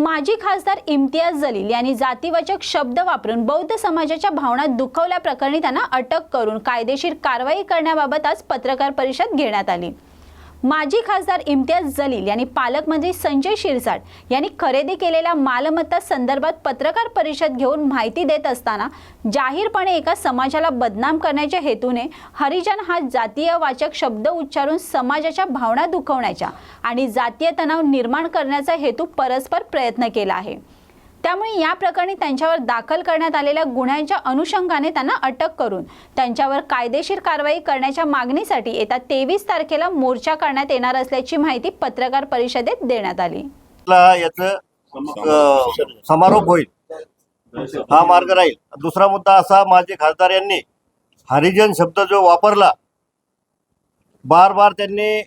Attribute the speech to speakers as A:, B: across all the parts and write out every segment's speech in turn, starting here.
A: माजी खासदार इम्तियाज जलील यांनी जातीवाचक शब्द वापरून बौद्ध समाजाच्या भावना दुखवल्याप्रकरणी त्यांना अटक करून कायदेशीर कारवाई करण्याबाबत आज पत्रकार परिषद घेण्यात आली. माजी खासदार इम्तियाज जलील यांनी पालकमंत्री संजय शिरसाट यांनी खरेदी केलेल्या मालमत्ता संदर्भात पत्रकार परिषद घेऊन माहिती देत असताना जाहीरपणे एका समाजाला बदनाम करण्याच्या हेतूने हरिजन हा जातीय वाचक शब्द उच्चारून समाजाच्या भावना दुखवण्याच्या आणि जातीय तणाव निर्माण करण्याचा हेतू परस्पर प्रयत्न केला आहे. त्यामुळे या प्रकरणी त्यांच्यावर दाखल करण्यात आलेल्या गुन्ह्यांच्या अनुषंगाने त्यांना अटक करून त्यांच्यावर कायदेशीर कारवाई करण्याच्या मागणीसाठी येत्या तेवीस तारखेला मोर्चा करण्यात येणार असल्याची माहिती पत्रकार परिषदेत देण्यात आली.
B: याचं समारोप होईल. हा मार्ग राहील. दुसरा मुद्दा असा माझे खासदार यांनी हरिजन शब्द जो वापरला बार बार त्यांनी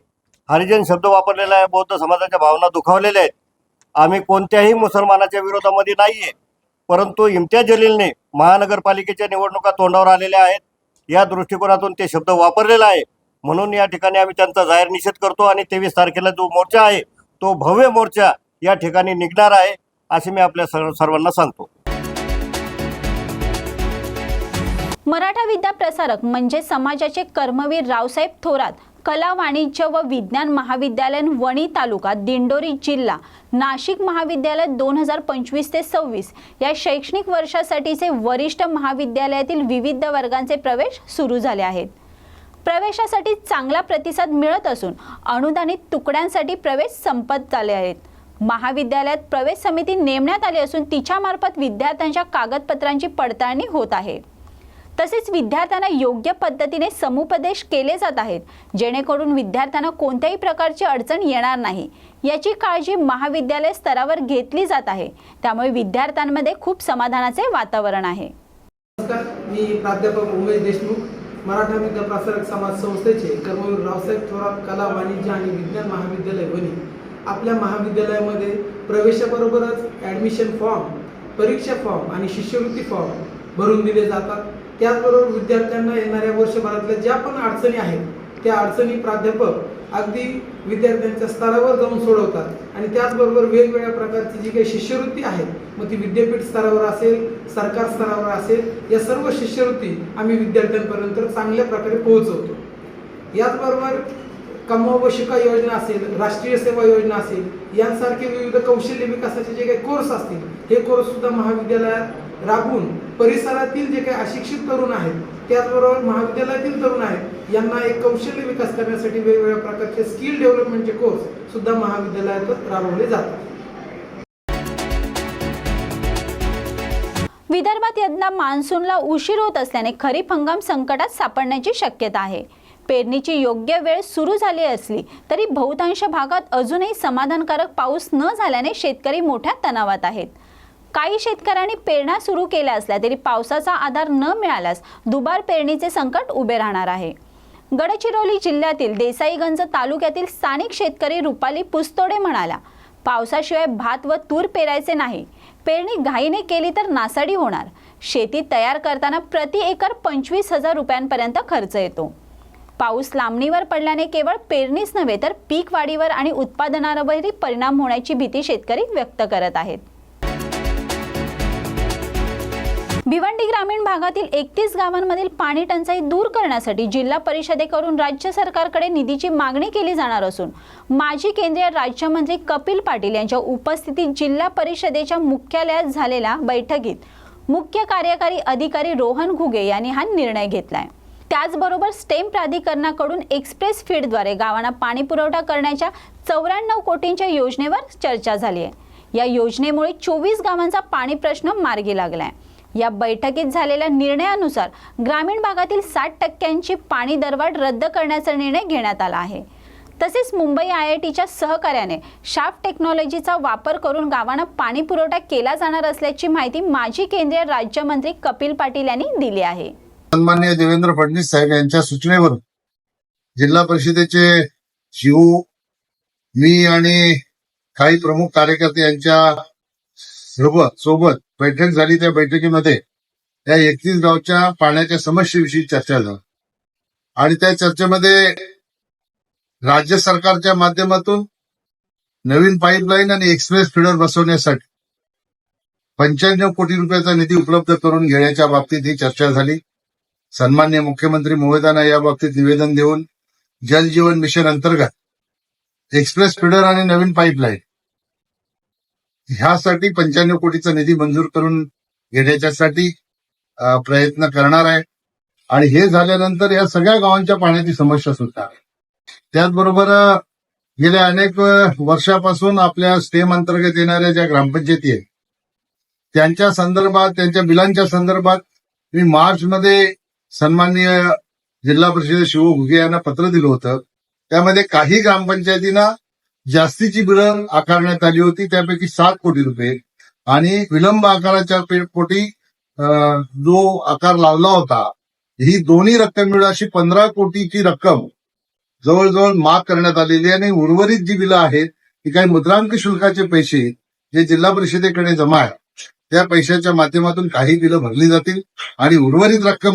B: हरिजन शब्द वापरलेला आहे बौद्ध समाजाच्या भावना दुखावलेल्या आहेत. आम्ही कोणत्याही मुसलमानाच्या विरोधामध्ये नाही आहे परंतु इम्तियाज जलीलने महानगरपालिकेच्या निवडणुका तोंडावर आलेल्या आहेत. या दृष्टिकोनातून ते शब्द वापरलेला आहे. म्हणून या ठिकाणी आम्ही त्यांचा जाहीर निषेध करतो आणि तेवीस तारखेला जो मोर्चा आहे तो भव्य मोर्चा या ठिकाणी निघणार आहे असे मी आपल्या सर्वांना सांगतो.
A: मराठा विद्या प्रसारक म्हणजे समाजाचे कर्मवीर रावसाहेब थोरात कला वाणिज्य व विज्ञान महाविद्यालयन वणी तालुका दिंडोरी जिल्हा नाशिक महाविद्यालय दोन हजार पंचवीस ते सव्वीस या शैक्षणिक वर्षासाठीचे वरिष्ठ महाविद्यालयातील विविध वर्गांचे प्रवेश सुरू झाले आहेत. प्रवेशासाठी चांगला प्रतिसाद मिळत असून अनुदानित तुकड्यांसाठी प्रवेश संपत झाले आहेत. महाविद्यालयात प्रवेश समिती नेमण्यात आली असून तिच्यामार्फत विद्यार्थ्यांच्या कागदपत्रांची पडताळणी होत आहे. तसेच विद्यार्थ्यांना योग्य पद्धतीने समुपदेश केले जात आहेत जेणेकरून विद्यार्थ्यांना कोणत्याही प्रकारची अडचण येणार नाही. याची काळजी महाविद्यालय स्तरावर घेतली जात आहे. त्यामुळे विद्यार्थ्यांमध्ये खूप समाधानाचे वातावरण आहे.
C: नमस्कार मी प्राध्यापक उमेश देशमुख मराठा विद्या प्रसारक समाज संस्थेचे कर्मवीर रावसाहेब थोरात कला वाणिज्य आणि विज्ञान महाविद्यालय वणी. आपल्या महाविद्यालयामध्ये प्रवेशाबरोबरच ॲडमिशन फॉर्म परीक्षा फॉर्म आणि शिष्यवृत्ती फॉर्म भरून दिले जातात. त्याचबरोबर विद्यार्थ्यांना येणाऱ्या वर्षभरातल्या ज्या पण अडचणी आहेत त्या अडचणी प्राध्यापक अगदी विद्यार्थ्यांच्या स्तरावर जाऊन सोडवतात. आणि त्याचबरोबर वेगवेगळ्या प्रकारची जी काही शिष्यवृत्ती आहे मग ती विद्यापीठ स्तरावर असेल सरकार स्तरावर असेल या सर्व शिष्यवृत्ती आम्ही विद्यार्थ्यांपर्यंत चांगल्या प्रकारे पोहोचवतो. याचबरोबर कमवा व शिका योजना असेल राष्ट्रीय सेवा योजना असेल यांसारखे विविध कौशल्य विकासाचे जे काही कोर्स असतील हे कोर्स सुद्धा महाविद्यालयात राबवून परिसरातील जे काही अशिक्षित तरुण आहेत त्याचबरोबर महाविद्यालयातील तरुण आहेत यांना एक कौशल्य विकास करण्यासाठी वेगवेगळ्या प्रकारचे स्किल डेव्हलपमेंटचे कोर्स सुद्धा महाविद्यालयात राबवले जातात.
A: विदर्भात यंदा मान्सूनला उशीर होत असल्याने खरीप हंगाम संकटात सापडण्याची शक्यता आहे. पेरणीची योग्य वेळ सुरू झाली असली तरी बहुतांश भागात अजूनही समाधानकारक पाऊस न झाल्याने शेतकरी मोठ्या तणावात आहेत. काही शेतकऱ्यांनी पेरण्या सुरू केल्या असल्या तरी पावसाचा आधार न मिळाल्यास दुबार पेरणीचे संकट उभे राहणार आहे. गडचिरोली जिल्ह्यातील देसाईगंज तालुक्यातील स्थानिक शेतकरी रुपाली पुस्तोडे म्हणाल्या पावसाशिवाय भात व तूर पेरायचे नाही. पेरणी घाईने केली तर नासाडी होणार. शेती तयार करताना प्रति एकर पंचवीस हजार रुपयांपर्यंत खर्च येतो. पाऊस लांबणीवर पडल्याने केवळ पेरणीच नव्हे तर पीक वाढीवर आणि उत्पादनावरही परिणाम होण्याची भीती शेतकरी व्यक्त करत आहेत. भिवंडी ग्रामीण भागातील एकतीस गावांमधील पाणी टंचाई दूर करण्यासाठी जिल्हा परिषदेकडून राज्य सरकारकडे निधीची मागणी केली जाणार असून माजी केंद्रीय राज्यमंत्री कपिल पाटील यांच्या उपस्थितीत जिल्हा परिषदेच्या मुख्यालयात झालेल्या बैठकीत मुख्य कार्यकारी अधिकारी रोहन घुगे यांनी हा निर्णय घेतलाय. त्याचबरोबर स्टेम प्राधिकरणाकडून एक्सप्रेस फीडद्वारे गावांना पाणी पुरवठा करण्याच्या चौऱ्याण्णव कोटींच्या योजनेवर चर्चा झाली आहे. या योजनेमुळे चोवीस गावांचा पाणी प्रश्न मार्गी लागलाय. या बैठकीत झालेल्या निर्णयानुसार ग्रामीण भागातील साठ टक्क्यांची पाणी दरवाढ रद्द करण्याचा निर्णय घेण्यात आला आहे. तसेच मुंबई आय आय टीच्या सहकार्याने शाफ्ट टेक्नॉलॉजीचा वापर करून गावांना पाणी पुरवठा केला जाणार असल्याची माहिती माजी केंद्रीय राज्यमंत्री कपिल पाटील यांनी दिली आहे.
D: सन्मान्य देवेंद्र फडणवीस साहेब यांच्या सूचनेवर जिल्हा परिषदेचे शिव मी आणि काही प्रमुख कार्यकर्ते यांच्या सोबत सोबत बैठक झाली त्या बैठकीमध्ये. या एकतीस गावच्या पाण्याच्या समस्येविषयी चर्चा झाली. आणि त्या चर्चेमध्ये राज्य सरकारच्या माध्यमातून नवीन पाईपलाईन आणि एक्सप्रेस फिडर बसवण्यासाठी पंच्याण्णव कोटी रुपयाचा निधी उपलब्ध करून घेण्याच्या बाबतीत ही चर्चा झाली. सन्मान्य मुख्यमंत्री महोदयांना या बाबतीत निवेदन देऊन जल जीवन मिशन अंतर्गत एक्सप्रेस फिडर आणि नवीन पाईपलाईन ह्यासाठी पंच्याण्णव कोटीचा निधी मंजूर करून घेण्याच्यासाठी प्रयत्न करणार आहे. आणि हे झाल्यानंतर या सगळ्या गावांच्या पाण्याची समस्या सुटणार आहे. त्याचबरोबर गेल्या अनेक वर्षापासून आपल्या स्टेम अंतर्गत येणाऱ्या ज्या ग्रामपंचायती आहेत त्यांच्या संदर्भात त्यांच्या बिलांच्या संदर्भात मी मार्च मध्ये सन्माननीय जिल्हा परिषद शिव घुगे यांना पत्र दिलं होतं. त्यामध्ये काही ग्रामपंचायतींना जास्तीची बिलं आकारण्यात आली होती त्यापैकी सात कोटी रुपये. आणि विलंब आकाराच्या पे- पोटी जो आकार लावला होता ही दोन्ही रक्कम मिळून अशी पंधरा कोटीची रक्कम जवळजवळ माफ करण्यात आलेली आहे. आणि उर्वरित जी बिलं आहेत ती काही मुद्रांक शुल्काचे पैसे जे जिल्हा परिषदेकडे जमा आहे त्या पैशाच्या माध्यमातून काही बिलं भरली जातील. आणि उर्वरित रक्कम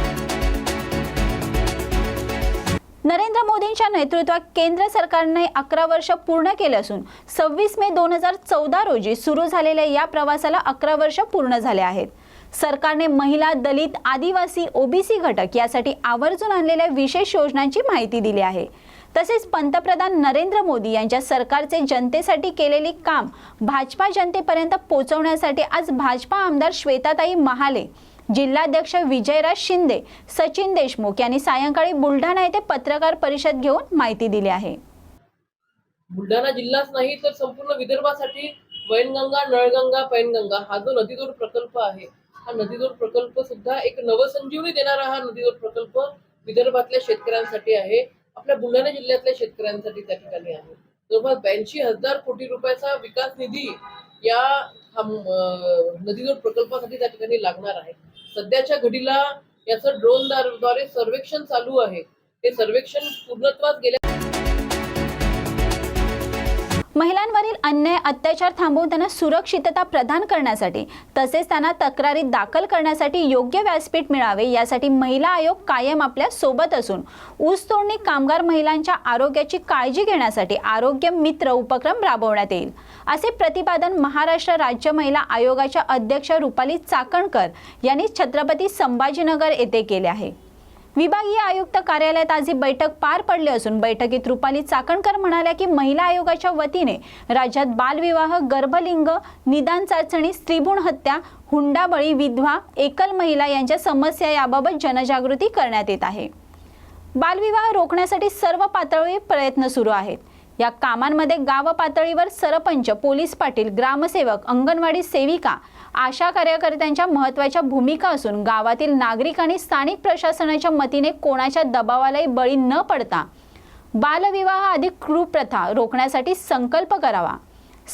A: यांच्या नेतृत्वात केंद्र सरकारने अकरा वर्ष पूर्ण केले असून सव्वीस मे दोन हजार चौदा रोजी सुरू झालेल्या या प्रवासाला अकरा वर्ष पूर्ण झाले आहेत. सरकारने महिला दलित आदिवासी ओबीसी घटक यासाठी आवर्जून आणलेल्या विशेष योजनांची माहिती दिली आहे. तसेच पंतप्रधान नरेंद्र मोदी यांच्या सरकारचे जनतेसाठी केलेले काम भाजपा जनतेपर्यंत पोहोचवण्यासाठी आज भाजपा आमदार श्वेताताई महाले जिल्हाध्यक्ष विजयराज शिंदे सचिन देशमुख यांनी सायंकाळी बुलढाणा येथे पत्रकार परिषद घेऊन माहिती दिली आहे.
E: बुलढाणा जिल्हाच नाही तर संपूर्ण विदर्भासाठी वैनगंगा नळगंगा पैनगंगा हा जो नदीजोड प्रकल्प आहे हा नदीजोड प्रकल्प सुद्धा एक नवसंजीवनी देणारा हा नदीजोड प्रकल्प विदर्भातल्या शेतकऱ्यांसाठी आहे. आपल्या बुलढाणा जिल्ह्यातल्या शेतकऱ्यांसाठी त्या ठिकाणी आहे. जवळपास ब्याऐंशी हजार कोटी रुपयाचा विकास निधी या नदीजोड प्रकल्पासाठी त्या ठिकाणी लागणार आहे. सध्याच्या घडीला याचं ड्रोनद्वारे सर्वेक्षण चालू आहे. ते सर्वेक्षण पूर्णत्वास गेल्या
A: महिलांवरील अन्याय अत्याचार थांबवून त्यांना सुरक्षितता प्रदान करण्यासाठी तसेच त्यांना तक्रारी दाखल करण्यासाठी योग्य व्यासपीठ मिळावे यासाठी महिला आयोग कायम आपल्यासोबत असून ऊसतोडणी कामगार महिलांच्या आरोग्याची काळजी घेण्यासाठी आरोग्य मित्र उपक्रम राबवण्यात येईल. असे प्रतिपादन महाराष्ट्र राज्य महिला आयोगाच्या अध्यक्ष रुपाली चाकणकर यांनी छत्रपती संभाजीनगर येथे केले आहे. विभागीय आयुक्त कार्यालयात आज ही बैठक पार पडली असून बैठकीत रुपाली चाकणकर म्हणाल्या की महिला आयोगाच्या वतीने राज्यात बालविवाह गर्भलिंग निदान चाचणी स्त्रीभ्रूण हत्या हुंडाबळी विधवा एकल महिला यांच्या समस्या याबाबत जनजागृती करण्यात येत आहे. बालविवाह रोखण्यासाठी सर्व पातळीवर प्रयत्न सुरू आहेत. या कामांमध्ये गाव पातळीवर सरपंच पोलीस पाटील ग्रामसेवक अंगणवाडी सेविका आशा कार्यकर्त्यांच्या महत्त्वाच्या भूमिका असून गावातील नागरिक आणि स्थानिक प्रशासनाच्या मतीने कोणाच्या दबावालाही बळी न पडता बालविवाह आदी कुप्रथा रोखण्यासाठी संकल्प करावा.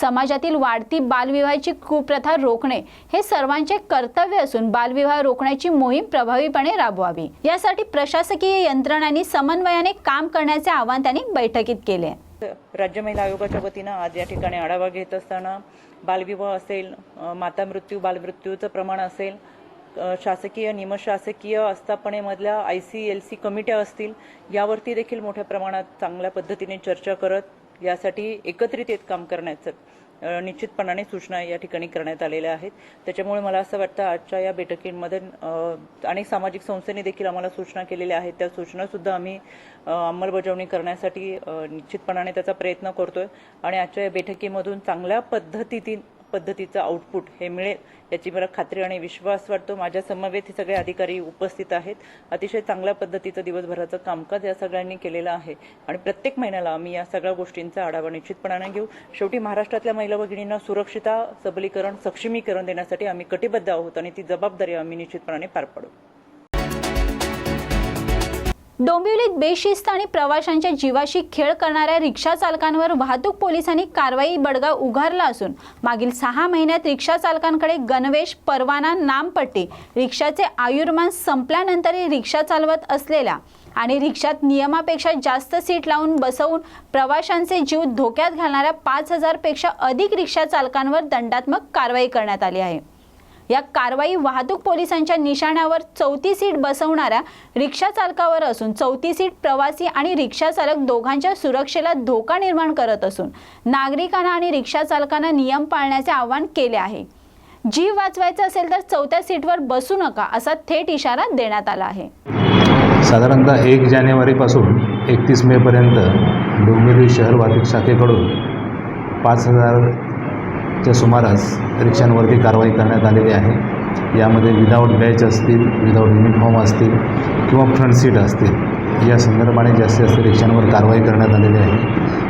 A: समाजातील वाढती बालविवाहाची कुप्रथा रोखणे हे सर्वांचे कर्तव्य असून बालविवाह रोखण्याची मोहीम प्रभावीपणे राबवावी. यासाठी प्रशासकीय यंत्रणांनी समन्वयाने काम करण्याचे आवाहन त्यांनी बैठकीत केले.
F: राज्य महिला आयोगाच्या वतीनं आज या ठिकाणी आढावा घेत असताना बालविवाह असेल माता मृत्यू बालमृत्यूचं प्रमाण असेल शासकीय निमशासकीय आस्थापनेमधल्या आय सी एल सी कमिट्या असतील यावरती देखील मोठ्या प्रमाणात चांगल्या पद्धतीने चर्चा करत यासाठी एकत्रित येत काम करण्याचं निश्चितपणाने सूचना या ठिकाणी करण्यात आलेल्या आहेत. त्याच्यामुळे मला असं वाटतं आजच्या या बैठकींमध्ये अनेक सामाजिक संस्थेने देखील आम्हाला सूचना केलेल्या आहेत. त्या सूचनासुद्धा आम्ही अंमलबजावणी करण्यासाठी निश्चितपणाने त्याचा प्रयत्न करतोय. आणि आजच्या या बैठकीमधून चांगल्या पद्धतीतील पद्धतीचं आउटपुट हे मिळेल याची मला खात्री आणि विश्वास वाटतो. माझ्या समवेत हे सगळे अधिकारी उपस्थित आहेत. अतिशय चांगल्या पद्धतीचं दिवसभराचं कामकाज या सगळ्यांनी केलेलं आहे. आणि प्रत्येक महिन्याला आम्ही या सगळ्या गोष्टींचा आढावा निश्चितपणाने घेऊ. शेवटी महाराष्ट्रातल्या महिला भगिनींना सुरक्षिता सबलीकरण सक्षमीकरण देण्यासाठी आम्ही कटिबद्ध आहोत आणि ती जबाबदारी आम्ही निश्चितपणाने पार पाडू.
A: डोंबिवलीत बेशिस्त आणि प्रवाशांच्या जीवाशी खेळ करणाऱ्या रिक्षा चालकांवर वाहतूक पोलिसांनी कारवाई बडगा उघारला असून मागील सहा महिन्यात रिक्षा चालकांकडे गणवेश परवाना नामपट्टी रिक्षाचे आयुर्मान संपल्यानंतरही रिक्षा चालवत असलेल्या आणि रिक्षात नियमापेक्षा जास्त सीट लावून बसवून प्रवाशांचे जीव धोक्यात घालणाऱ्या पाच हजारपेक्षा अधिक रिक्षा चालकांवर दंडात्मक कारवाई करण्यात आली आहे. या कारवाई वाहतूक पोलिसांच्या निशाण्यावर चौथी सीट बसवणाऱ्या रिक्षा चालकावर असून चौथी सीट प्रवासी आणि रिक्षा चालक दोघांच्या सुरक्षेला धोका निर्माण करत असून नागरिकांना आणि रिक्षा चालकांना नियम पाळण्याचे आवाहन केले आहे. जीव वाचवायचा असेल तर चौथ्या सीटवर बसू नका असा थेट इशारा देण्यात आला आहे.
G: साधारणतः एक जानेवारीपासून एकतीस मेपर्यंत डोंबिवली शहर वाहतूक शाखेकडून पाच च्या सुमारास रिक्षांवरती कारवाई करण्यात आलेली आहे. यामध्ये विदाऊट बॅच असतील विदाऊट युनिफॉर्म असतील किंवा फ्रंट सीट असतील या संदर्भाने जास्तीत जास्त रिक्षांवर कारवाई करण्यात आलेली आहे.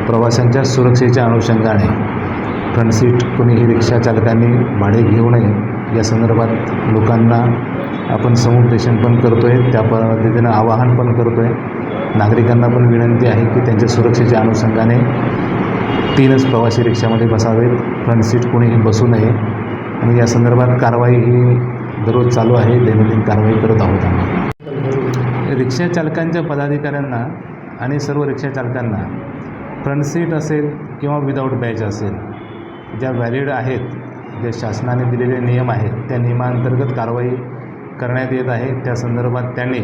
G: प्रवाशांच्या सुरक्षेच्या अनुषंगाने फ्रंट सीट कोणीही रिक्षा चालकांनी भाडे घेऊ नये या संदर्भात लोकांना आपण समुपदेशन पण करतो आहे त्या पद्धतीनं आवाहन पण करतो आहे नागरिकांना पण विनंती आहे की त्यांच्या सुरक्षेच्या अनुषंगाने तीनच प्रवासी रिक्षामध्ये बसावेत. फ्रंट सीट कोणीही बसू नये. आणि या संदर्भात कारवाई ही दररोज चालू आहे. दैनंदिन कारवाई करत आहोत आम्ही. रिक्षा चालकांच्या पदाधिकाऱ्यांना आणि सर्व रिक्षा चालकांना फ्रंट सीट असेल किंवा विदाऊट बॅच असेल ज्या व्हॅलिड आहेत जे शासनाने दिलेले नियम आहेत त्या नियमांतर्गत कारवाई करण्यात येत आहे. त्या संदर्भात त्यांनी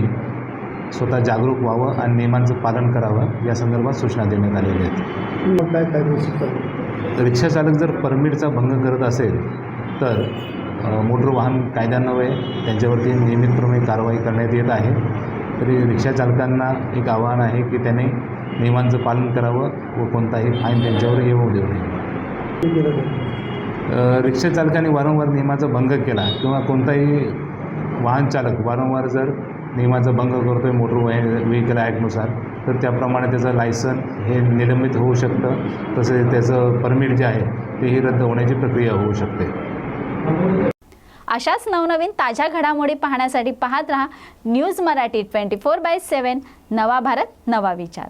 G: स्वतः जागरूक व्हावं आणि नियमांचं पालन करावं या संदर्भात सूचना देण्यात आलेल्या आहेत. रिक्षा चालक जर परमिटचा भंग करत असेल तर मोटर वाहन कायद्यान्वये त्यांच्यावरती नियमितप्रमाणे कारवाई करण्यात येत आहे. तरी रिक्षा चालकांना एक आवाहन आहे की त्यांनी नियमांचं पालन करावं व कोणताही फाईन त्यांच्यावर येऊ देऊ नये. अ, रिक्षा चालकाने वारंवार नियमाचा भंग केला किंवा कोणताही वाहन चालक वारंवार जर नियमाचा भंग करतो आहे मोटर व्हे व्हेकल ॲक्टनुसार तर त्याप्रमाणे त्याचं लायसन हे निलंबित होऊ शकतं. तसेच त्याचं परमिट जे आहे तेही रद्द होण्याची प्रक्रिया होऊ शकते.
A: अशाच नवनवीन ताज्या घडामोडी पाहण्यासाठी पाहत रहा news Marathi twenty four by seven नवा भारत नवा विचार.